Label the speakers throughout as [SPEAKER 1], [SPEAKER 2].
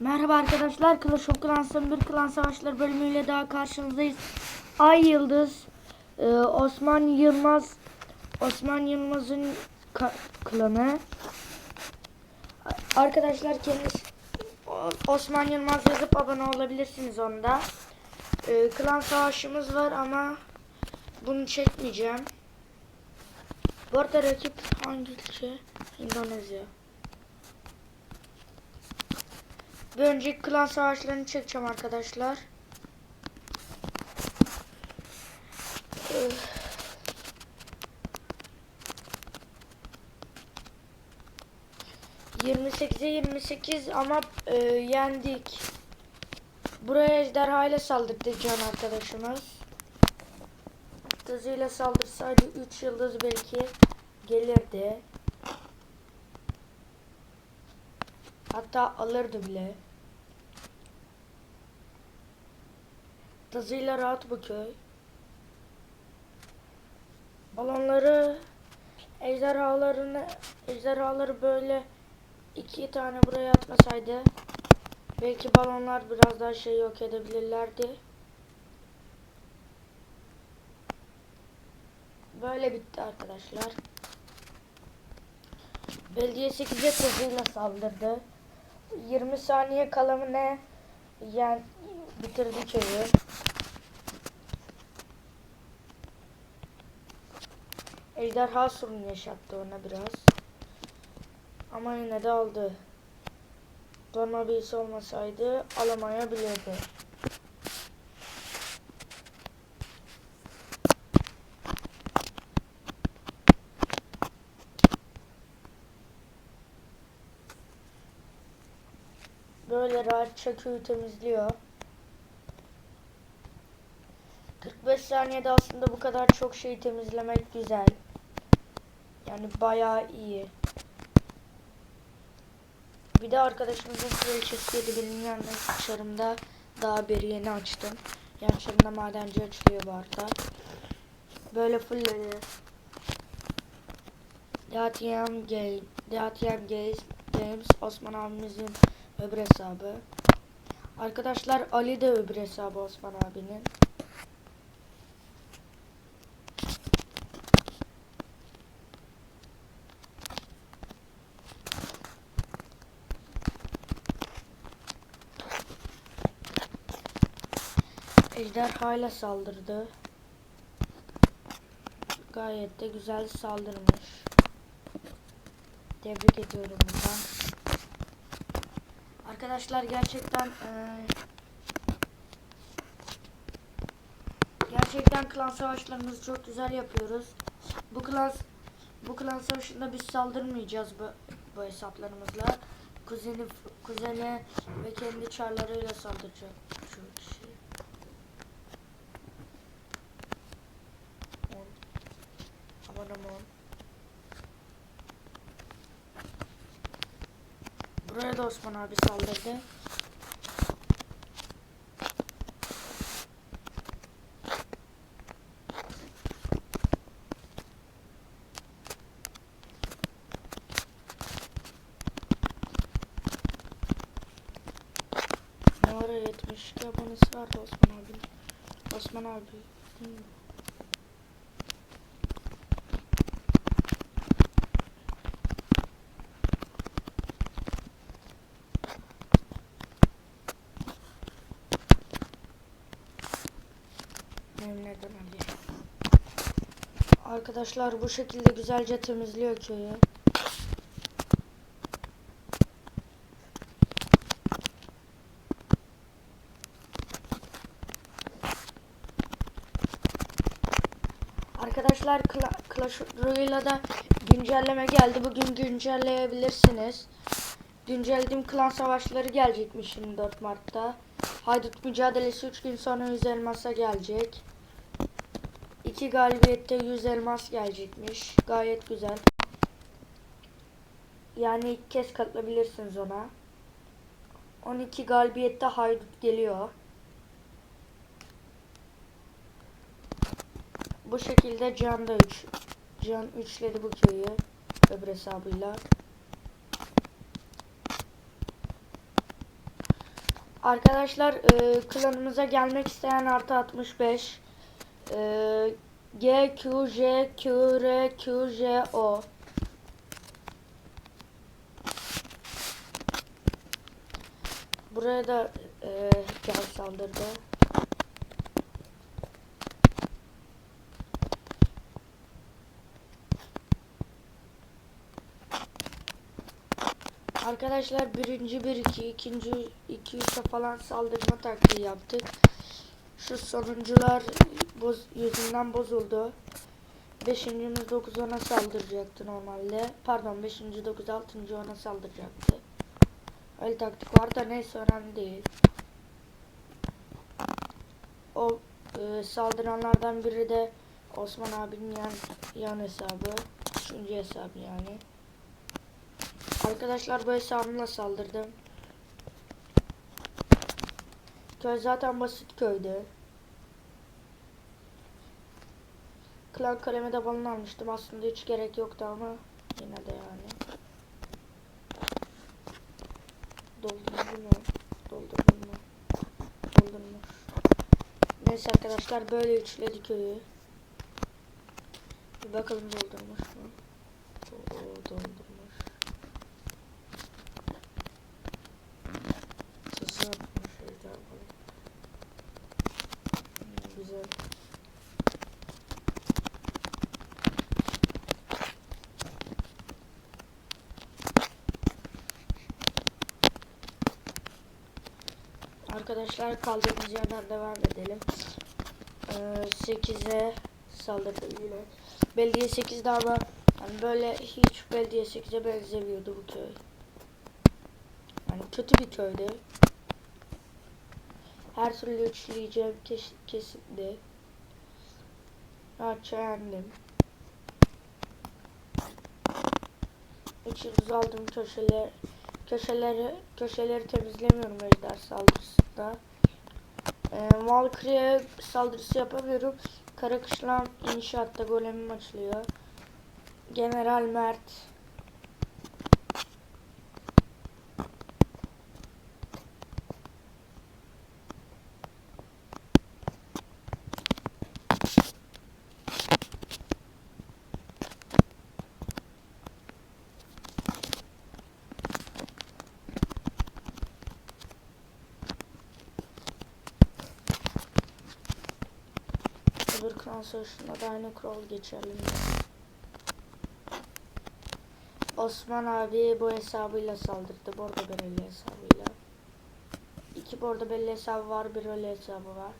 [SPEAKER 1] Merhaba arkadaşlar, Clash of Clans'ın bir klan savaşları bölümüyle daha karşınızdayız. Ay Yıldız, e, Osman Yılmaz, Osman Yılmaz'ın klanı. Arkadaşlar kendisi Osman Yılmaz yazıp abone olabilirsiniz onda. E, klan savaşımız var ama bunu çekmeyeceğim. Bu arada rakip hangi ülke? Endonezya. Bir önceki klan savaşlarını çekeceğim arkadaşlar. Öf. ...28'e 28 ama e, yendik. Buraya ejderha ile saldırdı can arkadaşımız. Hızıyla saldırsaydı 3 yıldız belki gelirdi. Hatta alırdı bile. Tazıyla rahat bu köy. Balonları ejderhalarını ejderhaları böyle iki tane buraya atmasaydı belki balonlar biraz daha şey yok edebilirlerdi. Böyle bitti arkadaşlar. Belediye 8'e tazıyla saldırdı. 20 saniye kala mı ne yani bitirdi köyü. Ejderha sorunu yaşattı ona biraz. Ama yine de aldı. Donma birisi olmasaydı alamayabilirdi. Böyle rahatça köyü temizliyor. Saniyede aslında bu kadar çok şeyi temizlemek güzel. Yani bayağı iyi. Bir de arkadaşımızın kraliçesi yedi benim yanında çarımda daha beri yeni açtım. Yan çarımda madenci açılıyor bu arada. Böyle fullledi. DATM Game, DATM Games, Games Osman abimizin öbür hesabı. Arkadaşlar Ali de öbür hesabı Osman abinin. Ejderha ile saldırdı. Gayet de güzel saldırmış. Tebrik ediyorum buradan. Arkadaşlar gerçekten eee, gerçekten klan savaşlarımızı çok güzel yapıyoruz. Bu klan bu klan savaşında biz saldırmayacağız bu, bu hesaplarımızla. Kuzeni kuzene ve kendi çarlarıyla saldıracak Buraya da Osman abi saldırdı. Ne ara 72 abonesi vardı Osman abi. Osman abi. değil Arkadaşlar bu şekilde güzelce temizliyor köyü. Arkadaşlar Cla- Clash Royale'a da güncelleme geldi. Bugün güncelleyebilirsiniz. Güncellediğim klan savaşları gelecekmiş 24 Mart'ta. Haydut mücadelesi 3 gün sonra 100 elmasa gelecek. 2 galibiyette 100 elmas gelecekmiş. Gayet güzel. Yani ilk kez katılabilirsiniz ona. 12 galibiyette haydut geliyor. Bu şekilde Can da 3. Can üçledi bu köyü öbür hesabıyla. Arkadaşlar e, klanımıza gelmek isteyen artı 65 e, G Q J Q R Q J O Buraya da e, gel saldırdı. Arkadaşlar birinci bir iki, ikinci iki üçe falan saldırma taktiği yaptık. Şu sonuncular boz, yüzünden bozuldu. Beşincimiz 9 ona saldıracaktı normalde. Pardon beşinci 9 altıncı ona saldıracaktı. Öyle taktik var da neyse önemli değil. O e, saldıranlardan biri de Osman abinin yan, yan hesabı. Üçüncü hesabı yani. Arkadaşlar bu hesabımla saldırdım. Köy zaten basit köydü. Klan kaleme de balon almıştım. Aslında hiç gerek yoktu ama yine de yani. Doldurdum mu? Doldurdum mu? Doldurmuş. Neyse arkadaşlar böyle üçledi köyü. Bir bakalım doldurmuş mu? Doldurmuş. Arkadaşlar kaldığımız yerden devam edelim. Ee, 8'e saldırdı yine. Belediye 8'de ama hani böyle hiç belediye 8'e benzemiyordu bu köy. Yani kötü bir köydü. Her türlü üçleyeceğim kes kesinlikle. Rahatça yendim. Üç yıldız aldım köşeler köşeleri köşeleri temizlemiyorum ejder saldırısında. Ee, Valkyrie'ye saldırısı yapamıyorum. Karakışlan inşaatta golemim açılıyor. General Mert Klan savaşında da aynı kural geçerli. Osman abi bu hesabıyla saldırdı. Bordo Bereli hesabıyla. İki Bordo Bereli hesabı var. Bir öyle hesabı var.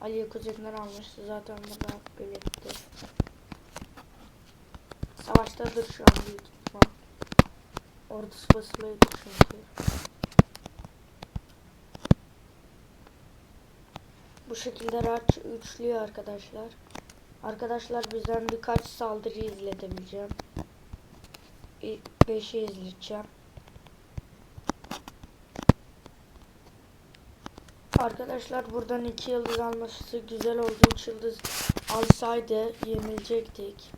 [SPEAKER 1] Ali kuzeninden almıştı. Zaten burada belirtti. Savaştadır şu an büyük ihtimal. Ordusu basılıydı çünkü. Bu şekilde rahat üçlüyor arkadaşlar. Arkadaşlar bizden birkaç saldırı izletebileceğim. 5'i izleteceğim. Arkadaşlar buradan 2 yıldız alması güzel oldu. 3 yıldız alsaydı yenilecektik.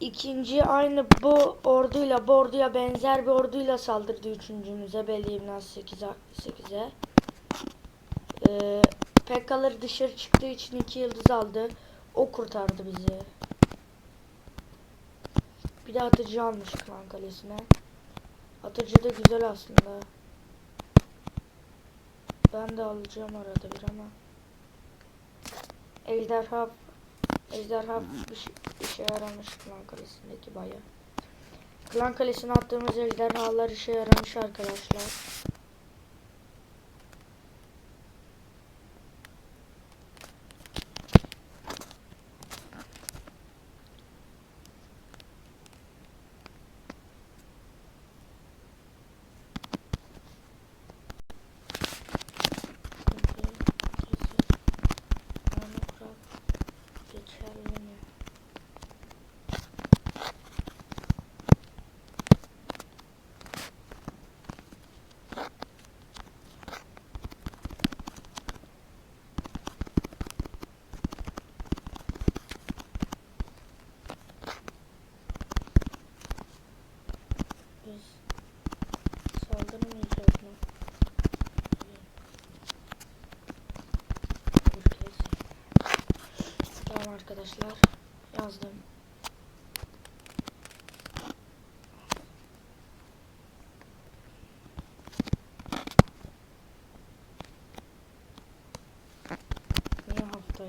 [SPEAKER 1] İkinci aynı bu orduyla bu orduya benzer bir orduyla saldırdı üçüncümüze Beliğimden 8'e 8'e. Ee, Pekkalar dışarı çıktığı için iki yıldız aldı. O kurtardı bizi. Bir de atıcı almış klan kalesine. Atıcı da güzel aslında. Ben de alacağım arada bir ama. Ejderha Ejderha bir şey, işe yaramış klan kalesindeki baya. Klan kalesine attığımız ejderhalar işe yaramış arkadaşlar. Geçerli mi? Biz saldırmadık arkadaşlar. Yazdım. Niye haftaya?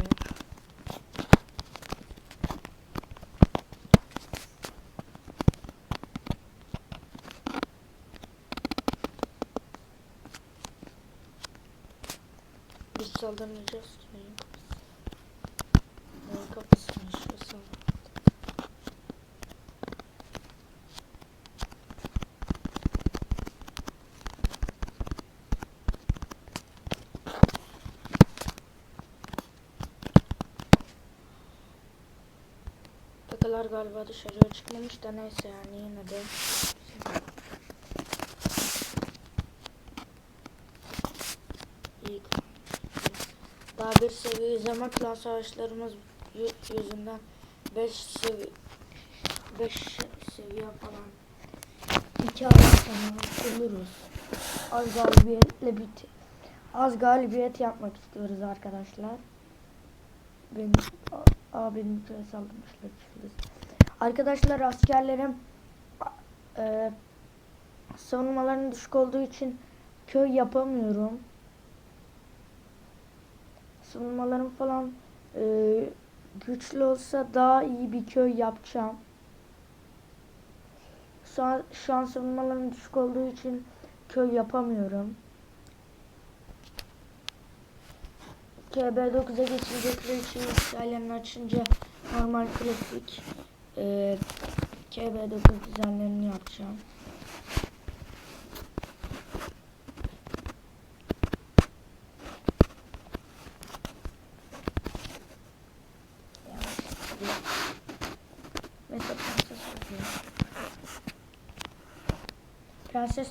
[SPEAKER 1] Biz saldırmayacağız Takılar galiba dışarıya çıkmamış da neyse yani yine de. Daha bir seviyeyiz ama klan savaşlarımız yü- yüzünden 5 seviye 5 seviye falan. İki ay sonra oluruz. Az galibiyetle bit. Az galibiyet yapmak istiyoruz arkadaşlar. Benim a- abim köye saldırmışlar. Arkadaşlar askerlerim e, savunmaların düşük olduğu için köy yapamıyorum. Savunmalarım falan e, güçlü olsa daha iyi bir köy yapacağım. Şu an, şu an savunmalarım düşük olduğu için köy yapamıyorum. KB9'a geçince kraliçeyi yükseleni açınca normal klasik e, KB9 düzenlerini yapacağım. Mesela prenses oluyor.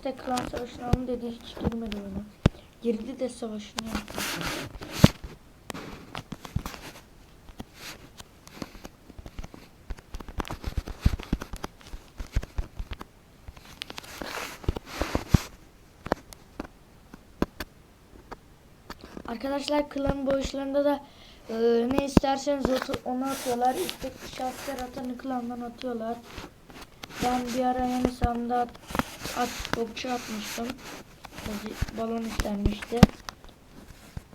[SPEAKER 1] De klan savaşına alın dedi hiç girmedi ona. Girdi de savaşını yaptı. Arkadaşlar klan boyuşlarında da e, ne isterseniz onu atıyorlar. İstek dışı asker atanı klandan atıyorlar. Ben bir ara yan hesabımda at, at, okçu atmıştım. Balon istenmişti.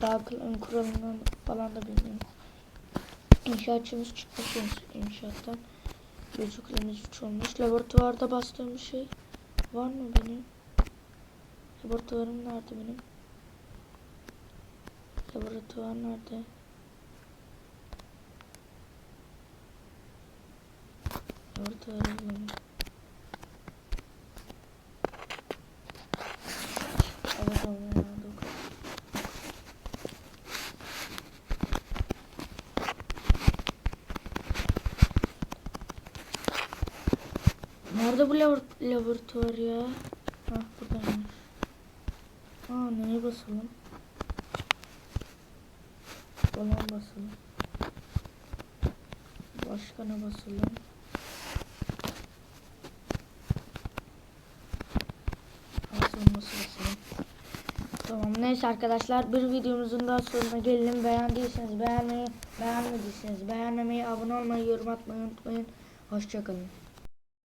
[SPEAKER 1] Daha klan kuralını falan da bilmiyorum. İnşaatçımız çıkmış in- inşaattan. Gözlüklerimiz üç olmuş. Laboratuvarda bastığım şey var mı benim? Laboratuvarım nerede benim? Laboratuvar nerede? Laboratuvarı bulalım. Nerede bu labor- laboratuvar ya? Ha buradaymış. Aa neye basalım? Balon basalım. Başkana basalım. Basılması basalım. Tamam neyse arkadaşlar bir videomuzun daha sonuna gelelim. Beğendiyseniz beğenmeyi, beğenmediyseniz beğenmemeyi, abone olmayı, yorum atmayı unutmayın. Hoşçakalın.